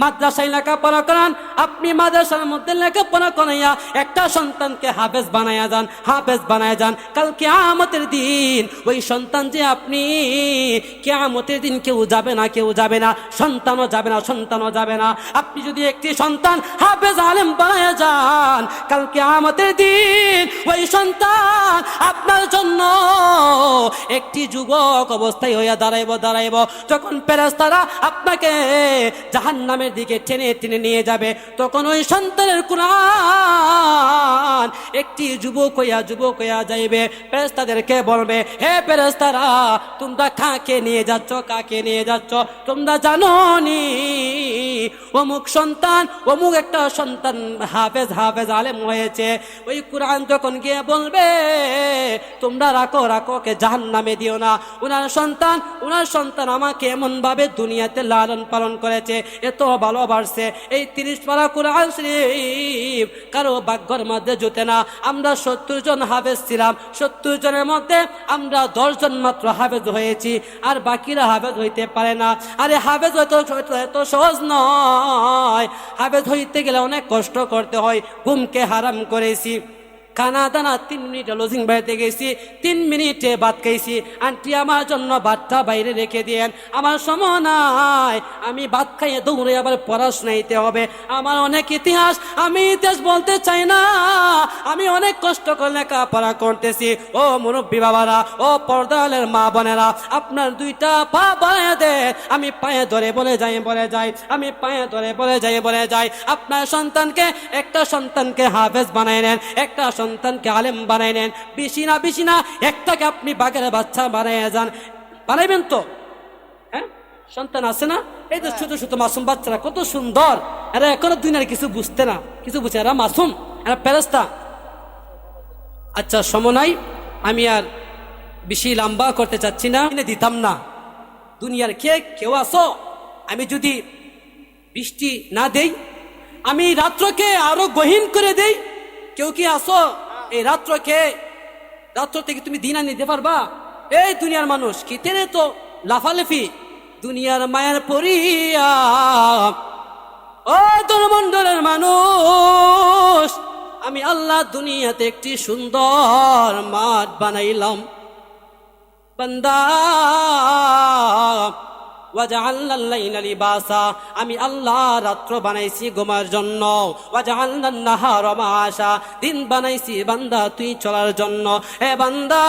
মাদ্রাসায় লেখাপড়া করান, আপনি মাদ্রাসার মধ্যে লেখাপড়া করাইয়া একটা সন্তানকে হাফেজ বানায়া যান, হাফেজ বানায়া যান। কাল কেয়ামতের দিন ওই সন্তান যে আপনি, কেয়ামতের দিন কেউ যাবে না, কেউ যাবে না, সন্তানও যাবে না, সন্তানও যাবে না। আপনি যদি একটি সন্তান হাফেজ আলেম বানায়া যান, কাল কেয়ামতের দিন ওই সন্তান আপনার জন্য একটি যুবক অবস্থায় হইয়া দাঁড়াইব দাঁড়াইব। যখন পেরাস্তারা আপনাকে জাহান নামের দিকে টেনে টেনে নিয়ে যাবে। তখন ওই সন্তানের কোরআন একটি যুবক হইয়া যুবক হইয়া যাইবে। পেরেস্তাদেরকে বলবে, হে পেরেস্তারা তোমরা কাকে নিয়ে যাচ্ছ, কাকে নিয়ে যাচ্ছ? তোমরা জানো নি অমুক সন্তান, অমুক একটা সন্তান হাফেজ হাফেজ আলেম হয়েছে। ওই কোরআন যখন গিয়ে বলবে, তোমরা রাখো রাখো কে জাহান নামে দিও না। ওনার সন্তান ওনার সন্তান আমাকে এমন ভাবে দুনিয়াতে লালন পালন করেছে এত ভালোবাসছে এই তিরিশ পারা কোরআন শরীফ কারও ভাগ্যর মধ্যে জুতে না। আমরা সত্তর জন হাফেজ ছিলাম। সত্তর জনের মধ্যে আমরা দশ জন মাত্র হাফেজ হয়েছি। আর বাকিরা হাফেজ হইতে পারে না। আরে হাফেজ হয়তো এত সহজ নয়। হাফেজ হইতে গেলে অনেক কষ্ট করতে হয়। ঘুমকে হারাম করেছি। খানা দানা তিন মিনিটে লজিং বাড়িতে গেছি, তিন মিনিটে ভাত খাইছি। আন্টি আমার জন্য ভাতটা বাইরে রেখে দিয়েন। আমার সময় নাই। আমি ভাত খাইয়ে দৌড়ে আবার পড়াশোনাইতে হবে। আমার অনেক ইতিহাস, আমি ইতিহাস বলতে চাই না। আমি অনেক কষ্ট করে লেখাপড়া করতেছি। ও মুরব্বী বাবারা, ও পর্দালের মা বোনেরা, আপনার দুইটা পা বানিয়ে দে আমি পায়ে ধরে বলে যাই বলে যাই। আমি পায়ে ধরে বলে যাই বলে যাই। আপনার সন্তানকে, একটা সন্তানকে হাফেজ বানাই নেন। একটা সন্তানকে আলেম বানাই নেন। বেশি না বেশি না, একটাকে আপনি বাঘের বাচ্চা বানাইয়া যান। বানাইবেন তো? হ্যাঁ? সন্তান আছে না? এই তো ছোট ছোট মাসুম বাচ্চারা কত সুন্দর। এরা এখনও দুনিয়ার কিছু বুঝতে না। কিছু বুঝে, এরা মাসুম, এরা পেরেস্তা আচ্ছা সময় আমি আর বেশি লম্বা করতে চাচ্ছি না। কিনে দিতাম না। দুনিয়ার কে, কেউ আসো? আমি যদি বৃষ্টি না দেই, আমি রাত্রকে আরও গহীন করে দেই কেউ কি আসো? এই রাত্রকে রাত্র থেকে তুমি দিন আনি নিতে পারবা? এই দুনিয়ার মানুষ, কি তেনে তো? লাফালাফি। দুনিয়ার মায়ের পরিয়া। ও মানুষ, আমি আল্লাহ দুনিয়াতে একটি সুন্দর মাঠ বানাইলাম। বান্দা লিবাসা। আমি আল্লাহ রাত্র বানাইছি ঘুমার জন্য। মাআশা। দিন বানাইছি বান্দা, তুই চলার জন্য। হে বান্দা,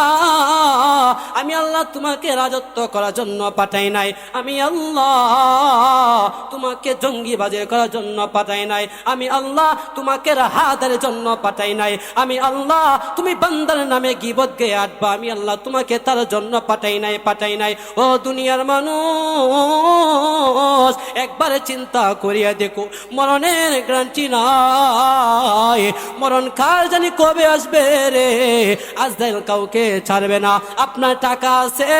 আমি আল্লাহ তোমাকে রাজত্ব করার জন্য পাঠাই নাই। আমি আল্লাহ তোমাকে জঙ্গিবাজি করার জন্য পাঠাই নাই। আমি আল্লাহ তোমাকে রাহাদের জন্য পাঠাই নাই। আমি আল্লাহ তুমি বান্দার নামে গিবত গে আটবা। আমি আল্লাহ তোমাকে তার জন্য পাঠাই নাই পাঠাই নাই। ও দুনিয়ার মানুষ একবারে চিন্তা করিয়া দেখো, মরণের গ্রান্টি নাই। মরণ কার জানি কবে আসবে রে? আজ দেন কাউকে ছাড়বে না। আপনার টাকা আছে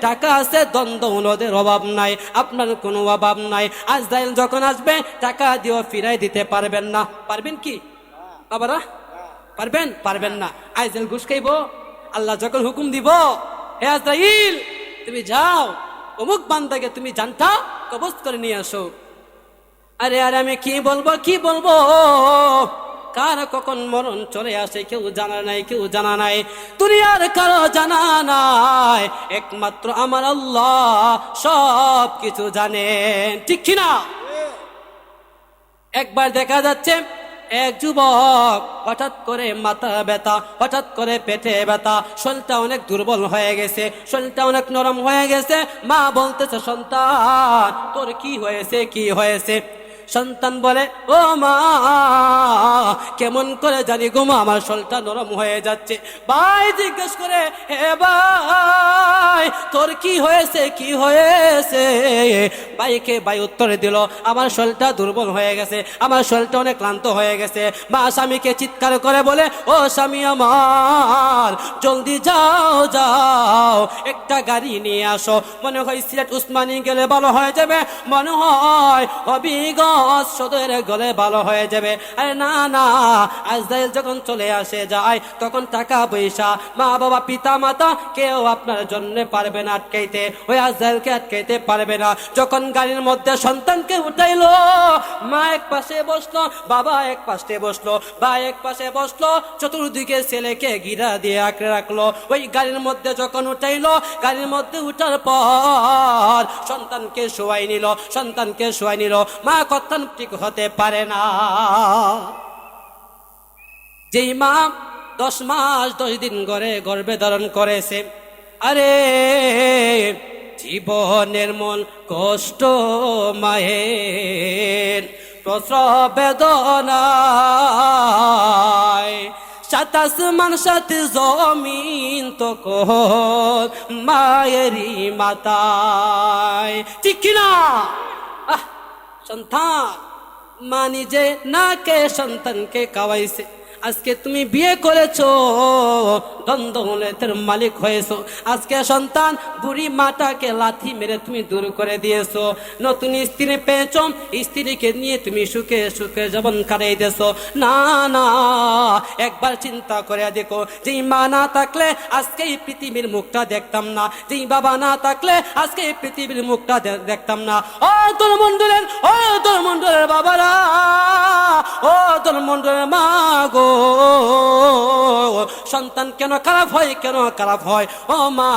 টাকা আছে, দ্বন্দ্ব নদের অভাব নাই। আপনার কোনো অভাব নাই। আজ দেন যখন আসবে, টাকা দিয়েও ফিরাই দিতে পারবেন না। পারবেন কি? বাবারা, পারবেন? পারবেন না। আইজেল ঘুষ খাইব, আল্লাহ যখন হুকুম দিব, হে আজরাইল, তুমি যাও। অমুক বান্দাকে তুমি জানতা কবজ করে নিয়ে আসো। আরে আরে আমি কি বলব কি বলব? কার কখন মরণ চলে আসে কেউ জানা নাই কেউ জানা নাই। দুনিয়ার কারও জানা নাই একমাত্র আমার আল্লাহ সব কিছু জানেন। ঠিক কিনা? একবার দেখা যাচ্ছে এক যুবক হঠাৎ করে মাথা ব্যথা, হঠাৎ করে পেটে ব্যথা, শরীরটা অনেক দুর্বল হয়ে গেছে, শরীরটা অনেক নরম হয়ে গেছে। মা বলতেছে, সন্তান, তোর কি হয়েছে কি হয়েছে? সন্তান বলে, ও মা, কেমন করে জানি গো মা, আমার শরীরটা নরম হয়ে যাচ্ছে। ভাই জিজ্ঞেস করে, হে ভাই তোর কি হয়েছে কি হয়েছে? ভাইকে ভাই উত্তর দিল, আমার শরীরটা দুর্বল হয়ে গেছে, আমার শরীরটা অনেক ক্লান্ত হয়ে গেছে। মা স্বামীকে চিৎকার করে বলে, ও স্বামী আমার, জলদি যাও যাও, একটা গাড়ি নিয়ে আসো। মনে হয় সিলেট উসমানি গেলে ভালো হয়ে যাবে, মনে হয় অবিগত সদয়ের গলে ভালো হয়ে যাবে। আরে না না, আজরাইল যখন চলে আসে যায়, তখন টাকা পয়সা মা বাবা পিতা মাতা কেউ আপনার জন্য পারবে না আটকাইতে, ওই আজরাইলকে আটকাইতে পারবে না। যখন গাড়ির মধ্যে সন্তানকে উঠাইলো, মা এক পাশে বসল, বাবা এক পাশে বসল, বা এক পাশে বসল, চতুর্দিকে ছেলেকে গিরা দিয়ে আঁকড়ে রাখল। ওই গাড়ির মধ্যে যখন উঠাইলো, গাড়ির মধ্যে উঠার পর সন্তানকে শোয়াই নিল, সন্তানকে শোয়াই নিল। মা কর্তান ঠিক হতে পারে না। যেই মা দশ মাস, দশ দিন করে গর্ভে ধারণ করেছে আরে, জীবনের মন কষ্ট মায়ের প্রসব বেদনায়। সাতাশ মান সাত জমিন তো কহ মায়েরই মাতায় ঠিক আহ, সন্তান, মা নিজে না কে সন্তানকে কাওয়াইছে আজকে তুমি বিয়ে করেছ দ্বন্দ্বের মালিক হয়েছো। আজকে সন্তান, বুড়ি মাটাকে লাথি মেরে তুমি দূর করে দিয়েছ। নতুন স্ত্রী পেয়েছ, স্ত্রীকে নিয়ে তুমি সুখে সুখে জীবন কাটাই দিয়েছ। না না, একবার চিন্তা করে দেখো। যে মা না থাকলে আজকে এই পৃথিবীর মুখটা দেখতাম না। যেই বাবা না থাকলে আজকে এই পৃথিবীর মুখটা দেখতাম না। ও তোর মন্ডলের ও তোর মন্ডলের বাবারা, ও তোর মন্ডলের মা গো। সন্তান কেন খারাপ হয়, কেন খারাপ হয়? ও মা,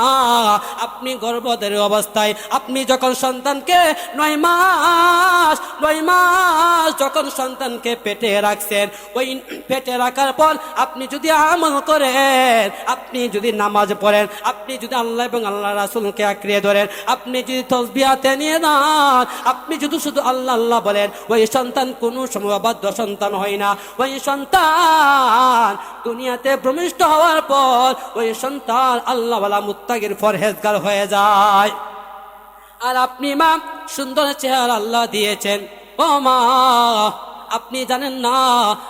আপনি গর্ভদের অবস্থায়, আপনি যখন সন্তানকে নয় মাস নয় মাস যখন সন্তানকে পেটে রাখছেন, ওই পেটে রাখার পর আপনি যদি আমল করেন, আপনি যদি নামাজ পড়েন, আপনি যদি আল্লাহ এবং আল্লাহ রাসুলকে আঁকড়িয়ে ধরেন, আপনি যদি তসবিহাতে নিয়ে যান আপনি যদি শুধু আল্লাহ আল্লাহ বলেন, ওই সন্তান কোনো সময় অবাধ্য সন্তান হয় না। ওই সন্তান দুনিয়াতে ভ্রমিষ্ঠ হওয়ার পর ওই সন্তান আল্লাহওয়ালা মুত্তাগির ফরহেজগার হয়ে যায়। আর আপনি মা, সুন্দর চেহারা আল্লাহ দিয়েছেন। ও মা, আপনি জানেন না,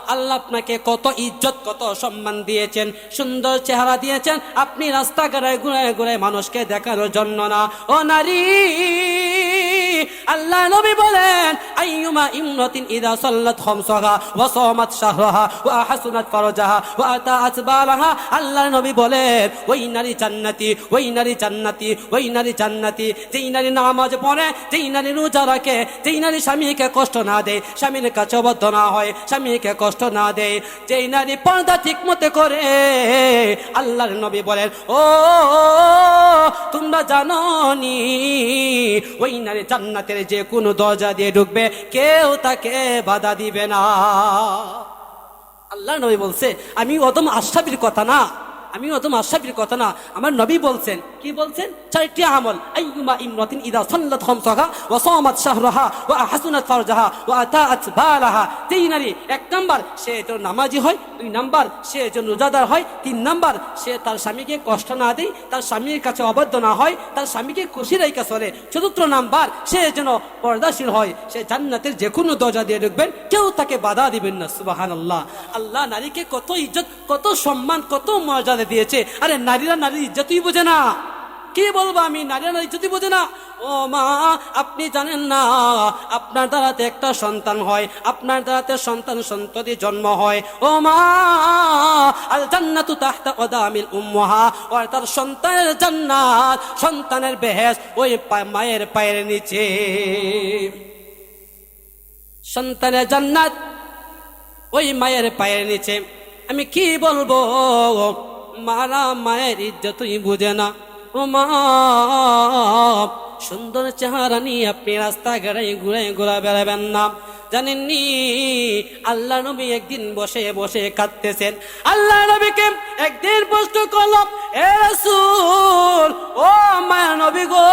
আল্লাহ আপনাকে কত ইজ্জত, কত সম্মান দিয়েছেন। সুন্দর চেহারা দিয়েছেন, আপনি রাস্তাঘাটে ঘুরে ঘুরে মানুষকে দেখানোর জন্য না। ও নারী! আল্লাহ নবী বলেন, আইয়ুমা ইমরাতিন ইদা সাল্লাত খামসাহা ওয়া সামাত শাহরাহা ওয়া হাসুনাত ফারজাহা ওয়া আতাআত বালাহা আল্লাহ নবী বলেন, ওই নারী জান্নাতি, ওই নারী জান্নাতি, ওই নারী জান্নাতি, যেই নারী নামাজ পড়ে, যেই নারী রোজা রাখে, যেই নারী স্বামীকে কষ্ট না দেয়, স্বামীর কাছে অবদ্ধ না হয়, স্বামীকে কষ্ট না দেয়, যেই নারী পর্দা ঠিক মতে করে। আল্লাহর নবী বলেন, ও, তোমরা জানো নি ওই নারী জান্নাতের যে কোনো দরজা দিয়ে ঢুকবে, কেউ তাকে বাধা দিবে না। আল্লাহ নবী বলছে, আমি অদম আশাবির কথা না আমি অদম আশাবির কথা না, আমার নবী বলছেন, কি বলছেন? চারটি আমল, আইয়ুমা ইমরাতিন ইদা সাল্লাত খামসাহা ওয়া সামাত শাহরাহা ওয়া হাসুনাত ফারজাহা ওয়া আতাআত বালাহা। যেই নারী এক নাম্বার, সে তো নামাজি হয়, দুই নাম্বার, সে একজন রোজাদার হয়, তিন নাম্বার, সে তার স্বামীকে কষ্ট না দেয় তার স্বামীর কাছে অবাধ্য না হয়, তার স্বামীকে খুশি রেখে চলে। চতুর্থ নাম্বার, সে যেন পর্দাশীল হয়, সে জান্নাতের যে কোনো দরজা দিয়ে ঢুকবেন, কেউ তাকে বাধা দিবেন না সুবাহান আল্লাহ আল্লাহ নারীকে কত ইজ্জত, কত সম্মান, কত মর্যাদা দিয়েছে। আরে, নারীরা নারীর ইজ্জতই বোঝে না। কি বলব আমি? নারীরা নারী ইজ্জতই বোঝে না। ও মা, আপনি জানেন না, আপনার দ্বারাতে একটা সন্তান হয়, আপনার দ্বারাতে সন্তান সন্ততি জন্ম হয়। ও মা আল জান্নাতু তাহতা কদামিল উম্মাহা অর্থাৎ সন্তানের জান্নাত, সন্তানের বেহেস ওই মায়ের পায়ের নিচে। সন্তানের জান্নাত ওই মায়ের পায়ের নিচে। আমি কি বলব? মারা মায়ের ইজ্জতই বুঝে না। ও মা, সুন্দর চেহারা নিয়ে আপনি রাস্তা ঘাড়ে ঘুরে ঘুরা বেড়াবেন না। জানেননি, আল্লাহ নবী একদিন বসে বসে কাঁদতেছেন। আল্লাহ নবীকে একদিন প্রশ্ন করলাম, এ ও মায়া নবী গো,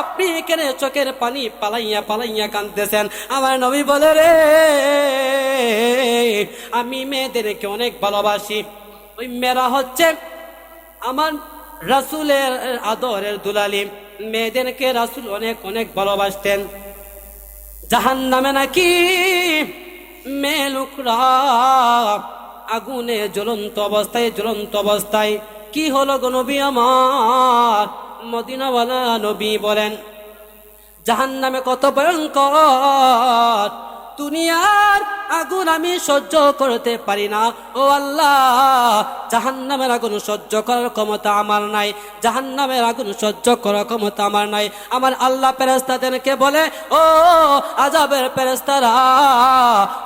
আপনি এখানে চোখের পানি পালাইয়া পালাইয়া কাঁদতেছেন? আমার নবী বলে, রে, আমি মেয়েদেরকে অনেক ভালোবাসি। ওই মেয়েরা হচ্ছে আমার রাসুলের আদরের দুলালি। মেয়েদেরকে রাসুল অনেক অনেক ভালোবাসতেন। জাহান নামে নাকি মেয়ে লোকরা আগুনে জ্বলন্ত অবস্থায় জ্বলন্ত অবস্থায়। কি হলো গো নবী আমার? মদিনাওয়ালা নবী বলেন জাহান নামে কত ভয়ঙ্কর। দুনিয়ার আগুন আমি সহ্য করতে পারি না। ও আল্লাহ জাহান নামের আগুন সহ্য করার ক্ষমতা আমার নাই। জাহান নামের আগুন সহ্য করার ক্ষমতা আমার নাই। আমার আল্লাহ পেরেস্তাদেরকে বলে, ও আজাবের পেরেস্তারা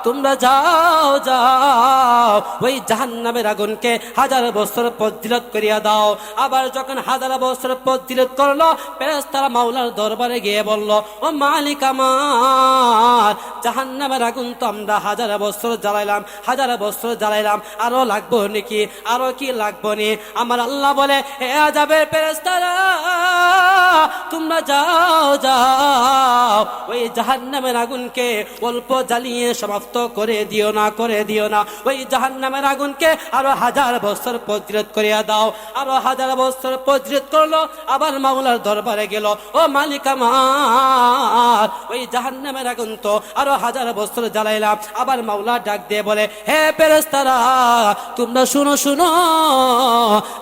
তোমরা যাও যাও। ওই জাহান নামের আগুনকে হাজার বছর পজিলত করিয়া দাও। আবার যখন হাজার বছর পজিলত করল পেরেস্তারা মাওলার দরবারে গিয়ে বলল, ও মালিক আমার জাহান নামের আগুন তো আমরা হাজার বছর জ্বালাইলাম, হাজার বছর জ্বালাইলাম, আরও লাগবো নাকি, আরও কি লাগবো নি? আমার আল্লাহ বলে আজাবের পেরেস্তারা তোমরা যাও যাও, ওই জাহান নামের আগুনকে অল্প জ্বালিয়ে সমাপ্ত করে দিও না, করে দিও না। ওই জাহান নামের আগুনকে আরও হাজার বছর প্রতিরোধ করিয়া দাও। আরও হাজার বছর প্রতিরোধ করল, আবার মাওলার দরবারে গেল। ও মালিক আমার, ওই জাহান নামের আগুন তো আরও হাজার বছর জ্বালাইলাম আবার মাওলা ডাক দিয়ে বলে, হে পেরেস্তারা তোমরা শুনো শুনো।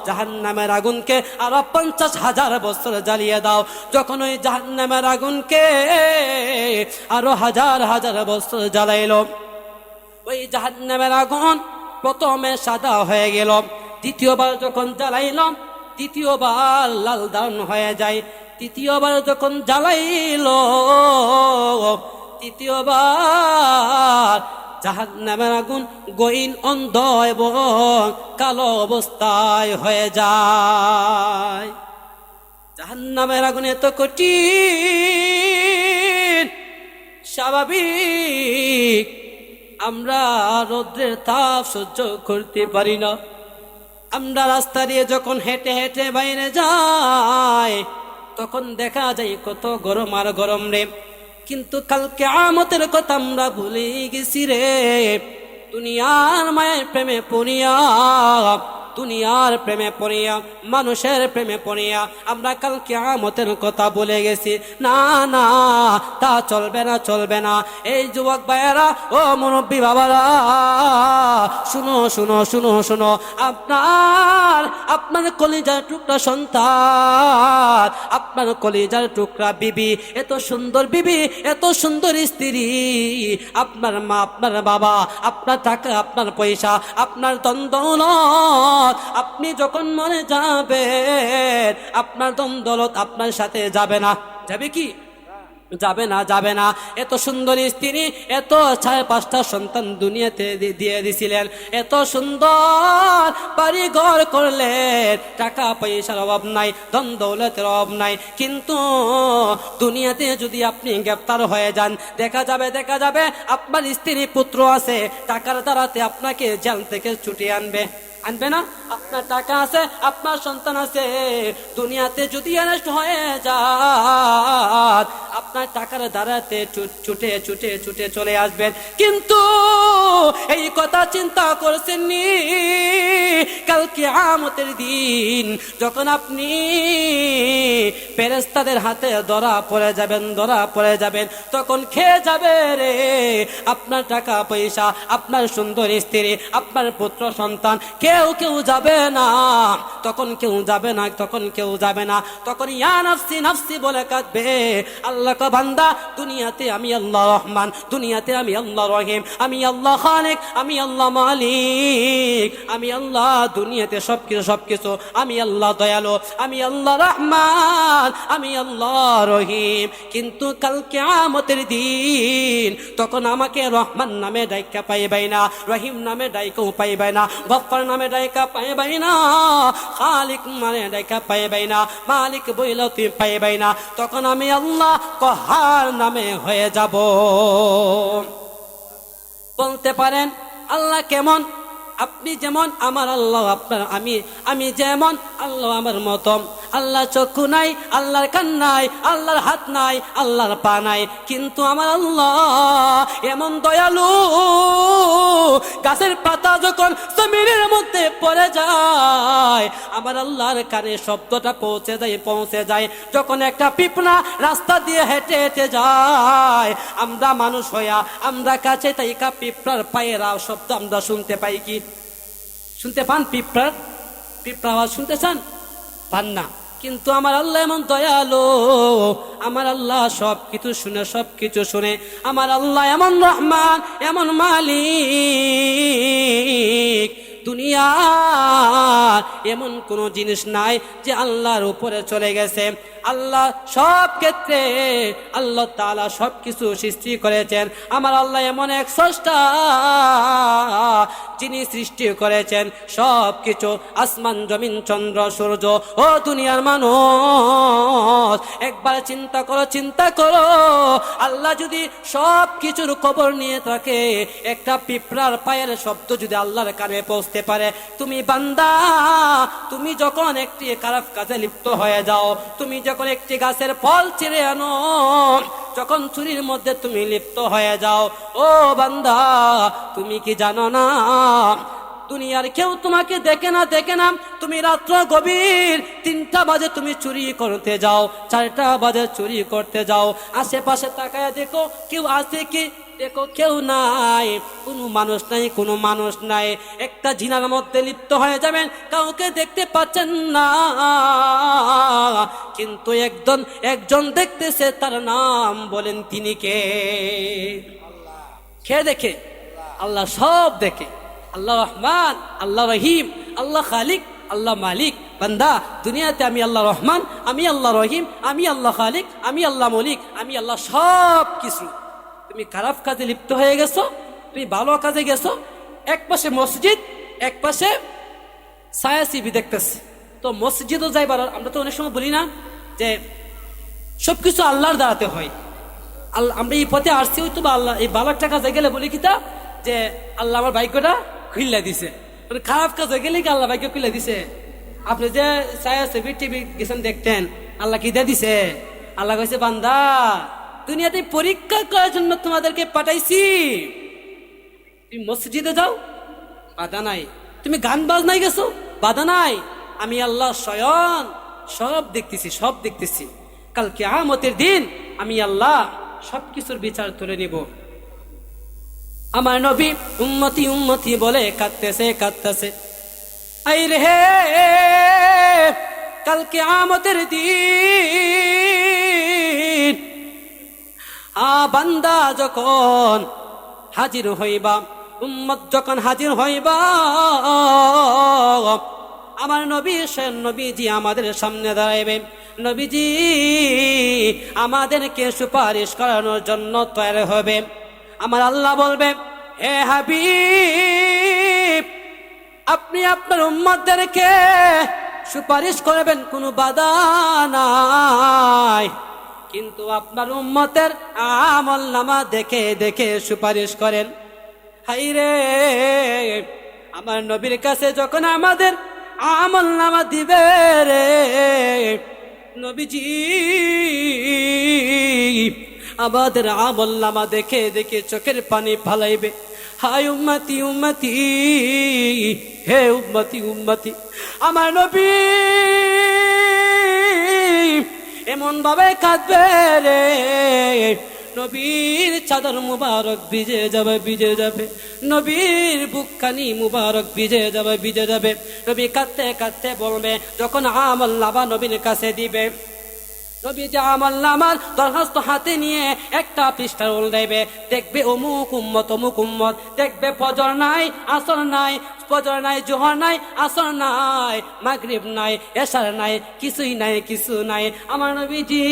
জাহান নামের আগুনকে আরও পঞ্চাশ হাজার বছর জ্বালিয়ে দাও। যখন ওই জাহান নামের আগুনকে আরও হাজার হাজার বছর জ্বালাইলো, ওই জাহান্নামের আগুন প্রথমে সাদা হয়ে গেল। দ্বিতীয়বার যখন জ্বালাইলাম তৃতীয়বার লাল দান হয়ে যায়। তৃতীয়বার যখন জ্বালাইল তৃতীয়বার জাহান্নামের আগুন গইন অন্ধ এবং কালো অবস্থায় হয়ে যায়। জাহান্নামের আগুন এত কঠিন, স্বাভাবিক। আমরা রৌদ্রের তাপ সহ্য করতে পারি না। আমরা রাস্তা দিয়ে যখন হেঁটে হেঁটে বাইরে যাই, তখন দেখা যায় কত গরম আর গরম রে। কিন্তু কালকে আমতের কথা আমরা ভুলে গেছি রে। দুনিয়ার মায়ের প্রেমে পড়িয়া দুনিয়ার প্রেমে পড়িয়া, মানুষের প্রেমে পড়িয়া, আমরা কালকে আমতের কথা বলে গেছি। না না, তা চলবে না চলবে না। এই যুবক ভাইয়েরা, ও মুরব্বী বাবারা, শুনো শুনো শুনো শুনো। আপনার আপনার কলিজার টুকরা সন্তান, আপনার কলিজার টুকরা বিবি, এত সুন্দর বিবি, এত সুন্দর স্ত্রী। আপনার মা, আপনার বাবা, আপনার টাকা, আপনার পয়সা, আপনার দ্বন্দ্ব আপনি যখন মনে যাবেন, আপনার দ্বন্দ্বলত আপনার সাথে যাবে না। যাবে কি? যাবে না যাবে না। এত সুন্দর স্ত্রী, এত ছয় পাঁচটা সন্তান দুনিয়াতে দিয়ে দিছিলেন। এত সুন্দর বাড়ি ঘর করলেন। টাকা পয়সার অভাব নাই, ধন দৌলতের অভাব নাই। কিন্তু দুনিয়াতে যদি আপনি গ্রেপ্তার হয়ে যান, দেখা যাবে দেখা যাবে আপনার স্ত্রী পুত্র আছে। টাকার দ্বারাতে আপনাকে জেল থেকে ছুটি আনবে। আনবে না? আপনার টাকা আছে, আপনার সন্তান আছে, দুনিয়াতে যদি অ্যারেস্ট হয়ে যান, আপনার টাকার ছু- ছুটে ছুটে ছুটে চলে আসবেন। কিন্তু এই কথা চিন্তা করছেননি? কালকে আমতের দিন যখন আপনি পেরেস্তাদের হাতে ধরা পড়ে যাবেন, ধরা পড়ে যাবেন, তখন খেয়ে যাবে রে। আপনার টাকা পয়সা, আপনার সুন্দর স্ত্রী, আপনার পুত্র সন্তান, কেউ কেউ যাবে না। তখন কেউ যাবে না, তখন কেউ যাবে না। তখন ইয়া নাফসি নাফসি বলে কাঁদবে। আল্লাহ কা বান্দা, দুনিয়াতে আমি আল্লাহ রহমান, দুনিয়াতে আমি আল্লাহ রহিম, আমি আল্লাহ খালিক, আমি আল্লাহ মালিক, আমি আল্লাহ দুনিয়াতে সব কিছু সব কিছু আমি আল্লাহ দয়ালু, আমি আল্লাহ রহমান, আমি আল্লাহ রহিম। কিন্তু কালকে আমতের দিন, তখন আমাকে রহমান নামে ডাইকা পাইবাই না, রহিম নামে ডাইকাও পাইবাই না গফর নামে ডাইকা পাইবাই না খালিক মানে ডাইকা পাইবাই না মালিক বইল তুই পাইবাই না তখন আমি আল্লাহ কহার নামে হয়ে যাব। বলতে পারেন, আল্লাহ কেমন? আপনি যেমন, আমার আল্লাহ আপনার, আমি আমি যেমন, আল্লাহ আমার মতম। আল্লাহ চক্ষু নাই, আল্লাহর কান নাই, আল্লাহর হাত নাই, আল্লাহর পা নাই। কিন্তু আমার আল্লাহ এমন দয়ালু, গাছের পাতা যখন জমিনের মধ্যে পড়ে যায়, আমার আল্লাহর কানে শব্দটা পৌঁছে যায় পৌঁছে যায়। যখন একটা পিপনা রাস্তা দিয়ে হেঁটে হেঁটে যায়, আমরা মানুষ হইয়া, আমরা কাছে তাই কা পিঁপড়ার পায়ের শব্দ আমরা শুনতে পাই কি? শুনতে পান পিঁপড়ার? পিঁপড়া আওয়াজ শুনতে চান? পান না। কিন্তু আমার আল্লাহ এমন দয়ালো। আমার আল্লাহ সব কিছু শুনে সব কিছু শুনে। আমার আল্লাহ এমন রহমান, এমন মালিক। দুনিয়া এমন কোনো জিনিস নাই যে আল্লাহর উপরে চলে গেছে। আল্লাহ সব ক্ষেত্রে আল্লাহ তাআলা সব কিছু সৃষ্টি করেছেন। আমার আল্লাহ এমন এক স্রষ্টা যিনি সৃষ্টি করেছেন সব কিছু আসমান, জমিন, চন্দ্র, সূর্য ও দুনিয়ার মানুষ। একবার চিন্তা করো চিন্তা করো। আল্লাহ যদি সব কিছুর খবর নিয়ে থাকে, একটা পিঁপড়ার পায়ের শব্দ যদি আল্লাহর কানে পৌঁছতে পারে, তুমি বান্দা, তুমি যখন একটি খারাপ কাজে লিপ্ত হয়ে যাও, তুমি যখন একটি গাছের ফল ছিঁড়ে আনো, যখন চুরির মধ্যে তুমি লিপ্ত হয়ে যাও, ও বান্দা, তুমি কি জানো না? দুনিয়ার কেউ তোমাকে দেখে না দেখে না। তুমি রাত্র গভীর তিনটা বাজে তুমি চুরি করতে যাও, চারটা বাজে চুরি করতে যাও। আশেপাশে তাকায় দেখো, কেউ আছে কি দেখো কেউ নাই, কোনো মানুষ নাই, কোনো মানুষ নাই। একটা জিনার মধ্যে লিপ্ত হয়ে যাবেন, কাউকে দেখতে পাচ্ছেন না। কিন্তু একজন একজন দেখতেছে তার নাম, বলেন তিনি কে? কে দেখে? আল্লাহ সব দেখে। আল্লাহ রহমান, আল্লাহ রহিম, আল্লাহ খালিক, আল্লাহ মালিক। বান্দা, দুনিয়াতে আমি আল্লাহ রহমান, আমি আল্লাহ রহিম, আমি আল্লাহ খালিক, আমি আল্লাহ মলিক, আমি আল্লাহ সব কিছু। তুমি খারাপ কাজে লিপ্ত হয়ে গেছো, তুমি ভালো কাজে গেছো, এক পাশে মসজিদ, এক পাশে ছায়া সিবি দেখতেছে। তো মসজিদও যাই যাইবার আমরা তো অনেক সময় বলি না যে সব কিছু আল্লাহর দাঁড়াতে হয়। আল্লাহ আমরা এই পথে আসছি হয়তো বা আল্লাহ এই বালার টাকা যাই গেলে বলি কিতা যে আল্লাহ আমার ভাগ্যটা খুললা দিছে। মানে খারাপ কাজ গেলে কি আল্লাহ ভাগ্য খুলে দিছে? আপনি যে ছায়া সিবি টিভি গেছেন দেখতেন, আল্লাহ কি দিয়ে দিছে? আল্লাহ কইছে, বান্দা দুনিয়াতে পরীক্ষা করার জন্য তোমাদেরকে পাঠাইছি। তুমি মসজিদে যাও, বাধা নাই। তুমি গান বাজনায় গেছো, বাধা নাই। আমি আল্লাহ স্বয়ং সব দেখতেছি সব দেখতেছি। কাল কেয়ামতের দিন আমি আল্লাহ সব কিছুর বিচার তুলে নিব। আমার নবী উম্মতি উম্মতি বলে কাঁদতেছে কাঁদতেছে। আই রে হে, কাল কেয়ামতের দিন আ বান্দা যখন হাজির হইবা, উম্মত যখন হাজির হইবা, আমার নবী, সে নবীজি আমাদের সামনে দাঁড়াইবে। নবীজি আমাদেরকে সুপারিশ করানোর জন্য তৈরি হবে। আমার আল্লাহ বলবে, হে হাবিব, আপনি আপনার উম্মতদেরকে সুপারিশ করবেন, কোনো বাধা নাই। কিন্তু আপনার উম্মতের আমল নামা দেখে দেখে সুপারিশ করেন। হাই রে! আমার নবীর কাছে যখন আমাদের আমল নামা দিবে রে, নবীজি, আমাদের আমল নামা দেখে দেখে চোখের পানি ফালাইবে। হাই উম্মতি উম্মতি, হে উম্মতি উম্মতি, আমার নবী এমন ভাবে কাঁদবে রে। নবীর চাদর মুবারক ভিজে যাবে ভিজে যাবে। নবীর বুকখানি মুবারক ভিজে যাবে ভিজে যাবে। নবী কাঁদতে কাঁদতে বলবে, যখন আমল লাভা নবীর কাছে দিবে, নবী যে আমল নামার দরখাস্ত হাতে নিয়ে একটা পৃষ্ঠা রোল দেবে, দেখবে অমুক উম্মত অমুক উম্মত, দেখবে ফজর নাই, আসর নাই ফজর নাই, জোহর নাই, আসর নাই, মাগরিব নাই, এশার নাই, কিছুই নাই, কিছু নাই। আমার নবীজি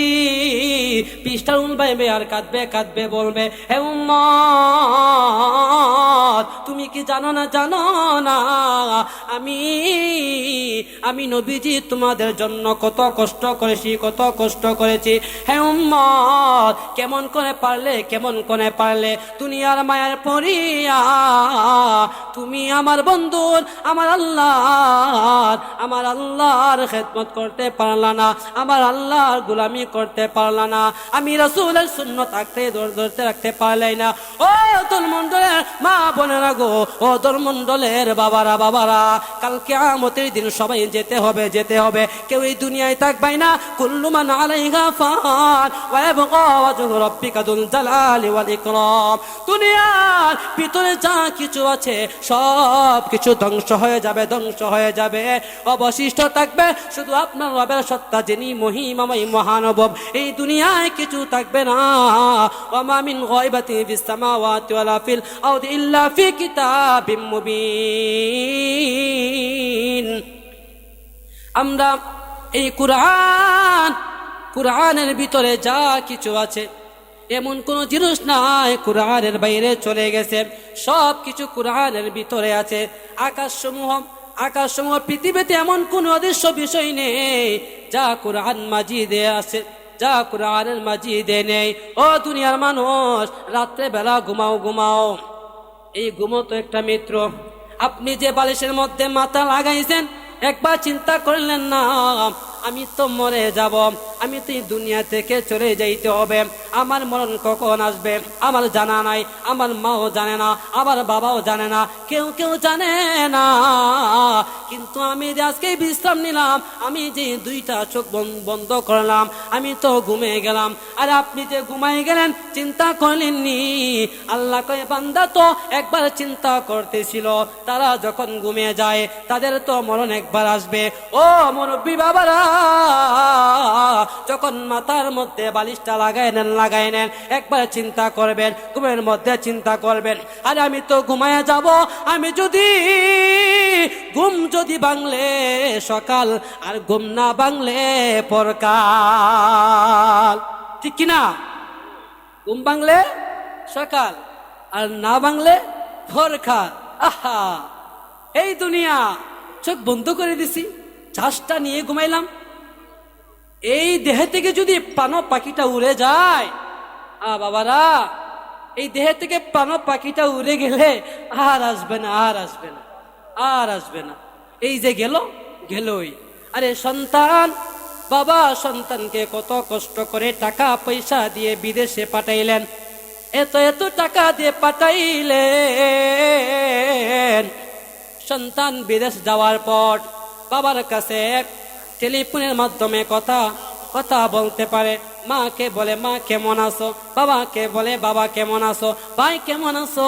পৃষ্ঠা রুল বাইবে আর কাঁদবে কাঁদবে, বলবে, হে উম্মত, তুমি কি জানো না জানো না? আমি আমি নবীজি তোমাদের জন্য কত কষ্ট করেছি, কত কষ্ট করেছি। হে উম্মত, কেমন করে পারলে, কেমন করে পারলে? দুনিয়ার মায়ের পরিয়া, তুমি আমার বন্ধুর, আমার আল্লাহর আমার আল্লাহর খেদমত করতে পারলা না, আমার আল্লাহর গুলামি করতে পারলা না, আমি রসুলের শূন্য থাকতে ধরতে রাখতে পারলে না। ও তোর মন্ডলের মা বোনেরা গো, ও তোর মন্ডলের বাবারা বাবারা কালকে আমতের দিন সবাই যেতে হবে যেতে হবে। কেউ এই দুনিয়ায় থাকবাই না কুল্লুমান আলাইহা ফান, ওয়া ইয়াবকা ওয়াজহু জালালি দুনিয়ার ভিতরে যা কিছু আছে, সব কিছু ধ্বংস হয়ে যাবে, ধ্বংস হয়ে যাবে। অবশিষ্ট থাকবে শুধু আপনার রবের সত্তা, যিনি মহিমাময় মহানবব এই দুনিয়ায় কিছু থাকবে না। আমরা এই কুরআন, কুরআনের ভিতরে যা কিছু আছে এমন কোন জিনিস নাই, কুরআনের বাইরে চলে গেছে। সব কিছু কুরআনের ভিতরে আছে। আকাশসমূহ আকাশসমূহ, পৃথিবীতে এমন কোন অদৃশ্য বিষয় নেই, যা কুরআন মাজিদে আছে, যা কুরআনের মাজিদে নেই। ও দুনিয়ার মানুষ রাত্রে বেলা ঘুমাও ঘুমাও। এই ঘুমো তো একটা মিত্র। আপনি যে বালিশের মধ্যে মাথা লাগাইছেন, একবার চিন্তা করলেন না, আমি তো মরে যাব। আমি তো দুনিয়া থেকে চলে যাইতে হবে। আমার মরণ কখন আসবে? আমার জানা নাই, আমার মাও জানে না, আমার বাবাও জানে না, কেউ কেউ জানে না। কিন্তু আমি যে আজকে বিশ্রাম নিলাম, আমি যে দুইটা চোখ বন- বন্ধ করলাম, আমি তো ঘুমিয়ে গেলাম। আর আপনি যে ঘুমাই গেলেন, চিন্তা করলেননি? আল্লাহ কয়ে, বান্দা তো একবার চিন্তা করতেছিল, তারা যখন ঘুমিয়ে যায়, তাদের তো মরণ একবার আসবে। ও মুরব্বী বাবারা যখন মাথার মধ্যে বালিশটা লাগাই নেন লাগাই নেন, একবার চিন্তা করবেন, ঘুমের মধ্যে চিন্তা করবেন, আরে আমি তো ঘুমায় যাব, আমি যদি ঘুম যদি বাংলে সকাল আর ঘুম না বাংলে পরকাল। ঠিক কিনা? ঘুম বাংলে সকাল আর না বাংলে ভোরকাল। আহা! এই দুনিয়া চোখ বন্ধ করে দিছি, চাষটা নিয়ে ঘুমাইলাম। এই দেহে থেকে যদি পানো পাখিটা উড়ে যায়, আ বাবারা, এই দেহে থেকে পানো পাখিটা উড়ে গেলে আর আসবে না, আর আসবে না, আর আসবে না। এই যে গেল, গেলই। আরে সন্তান, বাবা সন্তানকে কত কষ্ট করে টাকা পয়সা দিয়ে বিদেশে পাঠাইলেন। এত এত টাকা দিয়ে পাঠাইলেন। সন্তান বিদেশ যাওয়ার পর বাবার কাছে টেলিফোনের মাধ্যমে কথা কথা বলতে পারে। মাকে বলে, মা কেমন আছো? বাবাকে বলে, বাবা কেমন আছো? ভাই কেমন আছো?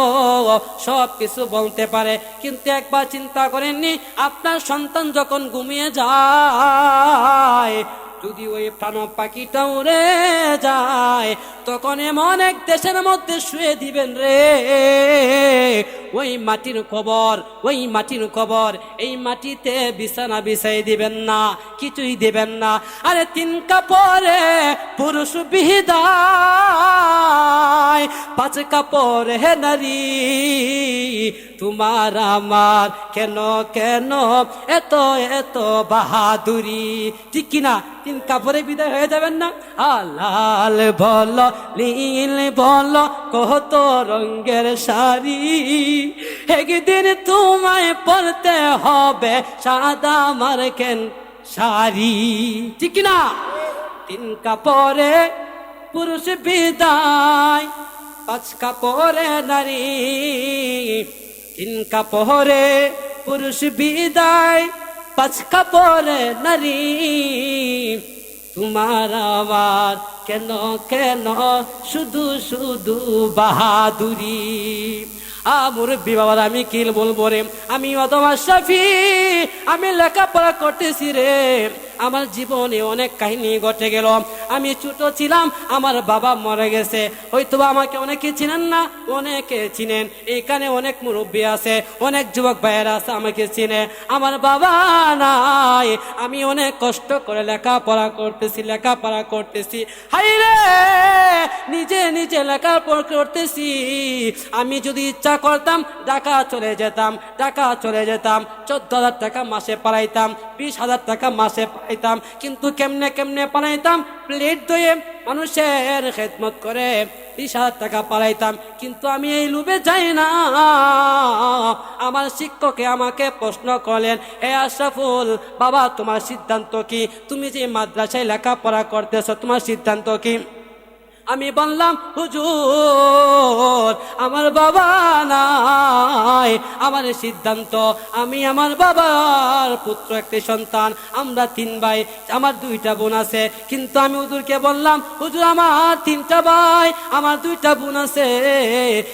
সব কিছু বলতে পারে। কিন্তু একবার চিন্তা করেননি, আপনার সন্তান যখন ঘুমিয়ে যায় যদি ওই প্রাণ পাখিটা উড়ে যায়, তখন এমন এক দেশের মধ্যে শুয়ে দিবেন রে। ওই মাটির কবর, ওই মাটির কবর, এই মাটিতে বিছানা বিছাই দিবেন না, কিছুই দিবেন না। আরে তিন কাপড়ে পুরুষ বিহিদায়, পাঁচ কাপড় হে নারী তোমার আমার। কেন কেন? এত এত বাহাদুরি। ঠিক কিনা? তিন কাপড়ে বিদায় হয়ে যাবেন না? আলাল বল, নীল বল, কত রঙের শাড়ি। একদিন তোমায় পরতে হবে সাদা মার্কেন শাড়ি। ঠিক না তিন কাপড়ে পুরুষ বিদায়, পাঁচ কাপড়ে নারী। তিন কাপড়ে পুরুষ বিদায় পাঁচ কাপড়ে নারী তোমার আমার কেন কেন শুধু শুধু বাহাদুরি আমর বাবার আমি কিল বলব রে আমি অথবা শাফি আমি লেখাপড়া করতেছি রে আমার জীবনে অনেক কাহিনী ঘটে গেল। আমি ছোট ছিলাম, আমার বাবা মরে গেছে। হয়তো আমাকে অনেকে চিনেন না, অনেকে চিনেন। এইখানে অনেক মুরব্বী আছে, অনেক যুবক ভাইয়েরা আছে, আমাকে চিনে। আমার বাবা নাই, আমি অনেক কষ্ট করে লেখাপড়া করতেছি লেখাপড়া করতেছি। হাই রে, নিজে নিজে লেখাপড়া করতেছি। আমি যদি ইচ্ছা করতাম, ঢাকা চলে যেতাম, ঢাকা চলে যেতাম। চোদ্দ হাজার টাকা মাসে পালাইতাম বিশ হাজার টাকা মাসে পাইতাম, কিন্তু কেমনে কেমনে পালাইতাম? প্লেট ধুয়ে মানুষের খেদমত করে বিশ হাজার টাকা পালাইতাম। কিন্তু আমি এই লুবে যাই না। আমার শিক্ষকে আমাকে প্রশ্ন করলেন, হে আশরাফুল, বাবা, তোমার সিদ্ধান্ত কি? তুমি যে মাদ্রাসায় লেখাপড়া করতেছ, তোমার সিদ্ধান্ত কি? আমি বললাম, হুজুর, আমার বাবা নাই, আমার সিদ্ধান্ত, আমি আমার বাবার পুত্র, একটি সন্তান, আমরা তিন ভাই, আমার দুইটা বোন আছে। কিন্তু আমি হুজুরকে বললাম, হুজুর, আমার তিনটা ভাই, আমার দুইটা বোন আছে।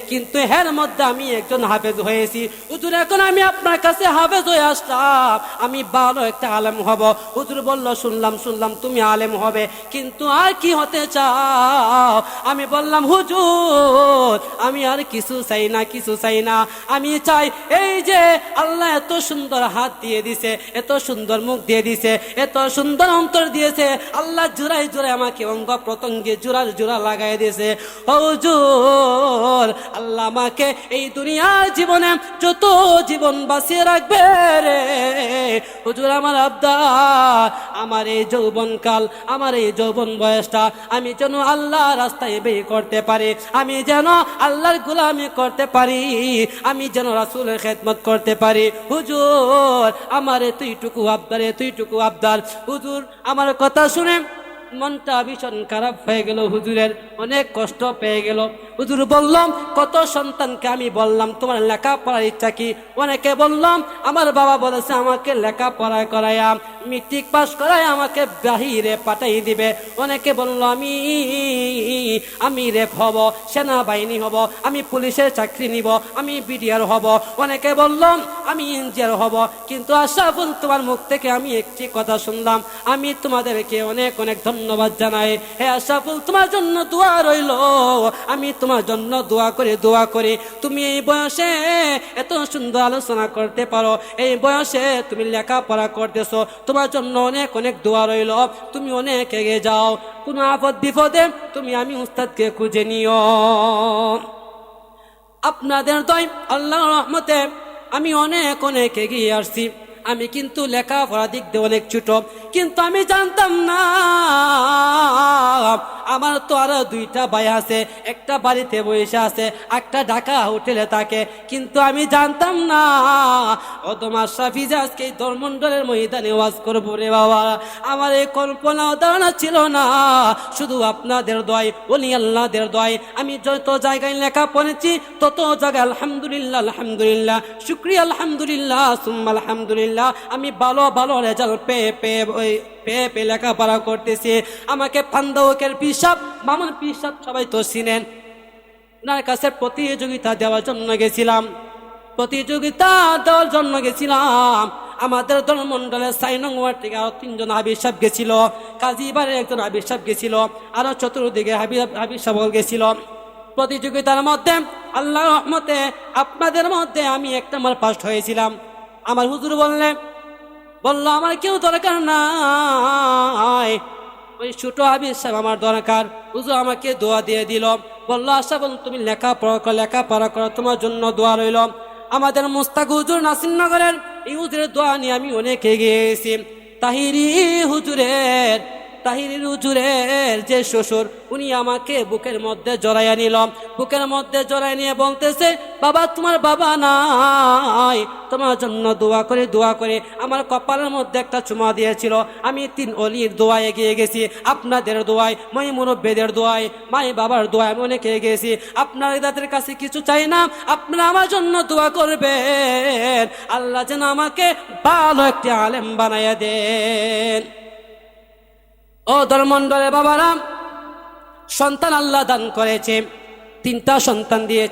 কিন্তু এর মধ্যে আমি একজন হাফেজ হয়েছি। হুজুর, এখন আমি আপনার কাছে হাফেজ হয়ে আসলাম। আমি ভালো একটা আলেম হব। হুজুর বলল, শুনলাম শুনলাম, তুমি আলেম হবে। কিন্তু আর কি হতে চাও? আমি বললাম, হুজুর, আমি আর কিছু চাই না, কিছু চাই না। আমি চাই এই যে আল্লাহ এত সুন্দর হাত দিয়ে দিছে, এত সুন্দর মুখ দিয়ে দিছে, এত সুন্দর অন্তর দিয়েছে। আল্লাহ জোড়াই জোড়াই আমাকে অঙ্গ প্রত্যঙ্গে জোড়ার জোড়া লাগাই দিয়েছে। হুজুর, আল্লাহ আমাকে এই দুনিয়ার জীবনে যত জীবন বাঁচিয়ে রাখবে রে। হুজুর, আমার আব্দার আমার এই যৌবনকাল, আমার এই যৌবন বয়সটা, আমি যেন আল্লাহ রাস্তায় বের করতে পারি। আমি যেন আল্লাহর গুলামি করতে পারি, আমি যেন রাসুলের খেদমত করতে পারি। হুজুর, আমার এতইটুকু আবদার এতইটুকু আবদার। হুজুর, আমার কথা শুনে মনটা ভীষণ খারাপ হয়ে গেল। হুজুরের অনেক কষ্ট পেয়ে গেল। হুজুর বললাম, কত সন্তানকে আমি বললাম, তোমার লেখাপড়ার ইচ্ছা কি? অনেকে বললাম, আমার বাবা বলেছে আমাকে লেখাপড়া করাইয়া মেট্রিক পাশ করায় আমাকে বাহিরে পাঠাই দিবে। অনেকে বলল, আমি আমি রেপ হব সেনাবাহিনী হব, আমি পুলিশের চাকরি নিব, আমি বিডিআর হব। অনেকে বললাম আমি ইঞ্জিনিয়ার হব, কিন্তু আশাফুল তোমার মুখ থেকে আমি একটি কথা শুনলাম। আমি তোমাদেরকে অনেক অনেক ধন্যবাদ জানাই। হে আশাফুল তোমার জন্য দোয়া রইল। আমি তোমার জন্য দোয়া করে দোয়া করে। তুমি এই বয়সে এত সুন্দর আলোচনা করতে পারো। এই বয়সে তুমি লেখাপড়া করতেছো। তোমার জন্য অনেক অনেক দোয়া রইল। তুমি অনেক এগে যাও। কোনো আপদ বিপদে তুমি আমি উস্তাদকে খুঁজে নিও। আপনাদের দয় আল্লাহ রহমতে আমি অনেক অনেক এগিয়ে আসছি। আমি কিন্তু লেখাপড়া দিক দিয়ে অনেক ছোট, কিন্তু আমি জানতাম না। আমার তো আরও দুইটা ভাই আছে, একটা বাড়িতে বসে আছে, একটা ঢাকা হোটেলে থাকে, কিন্তু আমি জানতাম না। ও তোমার সাফিজা আজকে এই ধর্মণ্ডলের ময়দানে ওয়াজ করব রে বাবা, আমার এই কল্পনা ধারণা ছিল না। শুধু আপনাদের দয় বলি আল্লাহদের দয় আমি যত জায়গায় লেখা পড়েছি, তত জায়গায় আলহামদুলিল্লাহ আলহামদুলিল্লাহ, শুক্রিয়া, আলহামদুলিল্লাহ, সুম্মা, আলহামদুলিল্লাহ। আমি ভালো ভালো রেজাল্ট পেয়ে পেয়ে, ওই, পেয়ে পেয়ে লেখাপড়া করতেছি। আমাকে ফান্দাওকের পিসাব, মামুন পিসাব সবাই তো চিনেন। ওনার কাছে প্রতিযোগিতা দেওয়ার জন্য গেছিলাম। প্রতিযোগিতা দেওয়ার জন্য গেছিলাম। আমাদের দলমন্ডলের সাইনং ওয়ার্ড থেকে আরও তিনজন হাবিব সাহেব গেছিল। কাজীবারের একজন হাবিব সাহেব গেছিল। আরও চতুর্দিকে হাবিব হাবিব সাহেব গেছিল। প্রতিযোগিতার মধ্যে আল্লাহ রহমতে, আপনাদের মধ্যে আমি এক নম্বর ফার্স্ট হয়েছিলাম। আমার হুজুর বললেন বলল, আমার কেউ দরকার নাই। ওই ছোট আবির সাহেব, আমার দরকার। হুজুর আমাকে দোয়া দিয়ে দিল। বলল আশা বল তুমি লেখাপড়া করো লেখাপড়া করো, তোমার জন্য দোয়া রইল। আমাদের মুস্তাক হুজুর নাসিনগরের এই হুজুরের দোয়া নিয়ে আমি অনেক এগিয়ে তাহিরি হুজুরের তাহিরির হুজুরের যে শ্বশুর, উনি আমাকে বুকের মধ্যে জড়াইয়া নিল। বুকের মধ্যে জড়াই নিয়ে বলতেছে, বাবা, তোমার বাবা নাই। তোমার জন্য দোয়া করে দোয়া করে আমার কপালের মধ্যে একটা চুমা দিয়েছিল। আমি তিন অলির দোয়া এগিয়ে গেছি। আপনাদের দোয়ায়, মই মুরব্বেদের দোয়ায়, মাই বাবার দোয়ায় আমি অনেক গেছি। আপনার দাদের কাছে কিছু চাই না, আপনারা আমার জন্য দোয়া করবেন। আল্লাহ যেন আমাকে ভালো একটি আলেম বানাইয়া দেন। ও ধর্মণ্ডলে বাবারা সন্তান আল্লাহ দান করেছে। তিনটা সন্তান দিয়েছে।